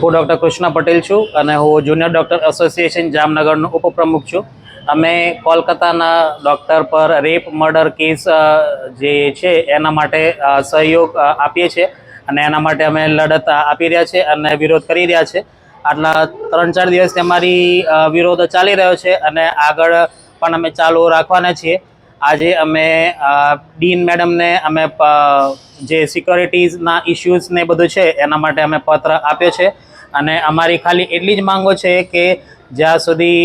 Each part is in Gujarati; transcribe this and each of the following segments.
હું ડૉક્ટર કૃષ્ણ પટેલ છું અને હું જુનિયર ડૉક્ટર એસોસિએશન જામનગરનો ઉપપ્રમુખ છું. અમે કોલકાતાના ડૉક્ટર પર રેપ, મર્ડર કેસ જે છે, એના માટે સહયોગ આપીએ છીએ અને એના માટે અમે લડત આપી રહ્યા છે અને વિરોધ કરી રહ્યા છે આટલા ત્રણ ચાર દિવસથી અમારી વિરોધ ચાલી રહ્યો છે અને આગળ પણ અમે ચાલુ રાખવાના છીએ. આજે અમે ડીન મેડમને અમે જે સિક્યોરિટીઝના ઇશ્યુઝ ને બધું છે, એના માટે અમે પત્ર આપ્યો છે. અને અમારી ખાલી એટલી જ માંગો છે કે જ્યાં સુધી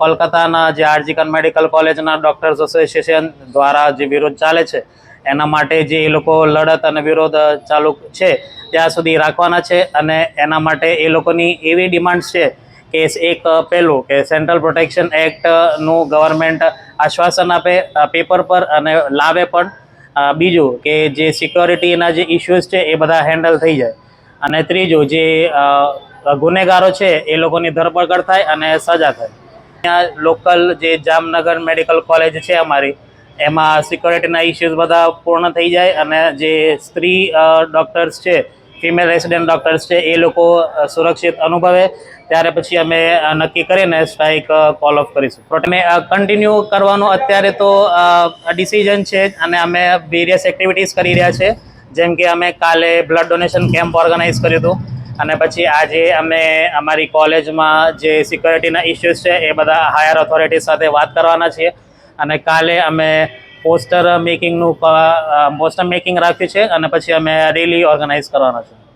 કોલકાતાના જે આરજીકન મેડિકલ કોલેજના ડૉક્ટર્સ એસોસિએશન દ્વારા જે વિરોધ ચાલે છે, એના માટે જે એ લોકો લડત અને વિરોધ ચાલુ છે, ત્યાં સુધી રાખવાના છે. અને એના માટે એ લોકોની એવી ડિમાન્ડ્સ છે કે એક પહેલું કે સેન્ટ્રલ પ્રોટેક્શન એક્ટનું ગવર્મેન્ટ આશ્વાસન આપે પેપર પર અને લાવે પણ. બીજું કે જે સિક્યોરિટીના જે ઇશ્યુઝ છે એ બધા હેન્ડલ થઈ જાય. અને ત્રીજું જે ગુનેગારો છે એ લોકોની ધરપકડ થાય અને સજા થાય. ત્યાં લોકલ જે જામનગર મેડિકલ કોલેજ છે અમારી, એમાં સિક્યોરિટીના ઇશ્યુઝ બધા પૂર્ણ થઈ જાય અને જે સ્ત્રી ડૉક્ટર્સ છે ફિમેલ રેસિડેન્ટ ડૉક્ટર્સ છે, એ લોકો સુરક્ષિત અનુભવે. ત્યારે પછી અમે નક્કી કરીને સ્ટ્રાઇક કોલ ઓફ કરીશું. અમે કન્ટિન્યુ કરવાનું અત્યારે તો ડિસિઝન છે અને અમે વેરિયસ એક્ટિવિટીઝ કરી રહ્યા છે. જેમ કે અમે કાલે બ્લડ ડોનેશન કેમ્પ ઓર્ગેનાઇઝ કર્યું હતું. અને પછી આજે અમે અમારી કોલેજમાં જે સિક્યોરિટીના ઇસ્યુઝ છે, એ બધા હાયર ઓથોરિટી સાથે વાત કરવાના છીએ. અને કાલે અમે પોસ્ટર મેકિંગનું પોસ્ટર મેકિંગ રાખ્યું છે અને પછી અમે રેલી ઓર્ગેનાઇઝ કરવાના છે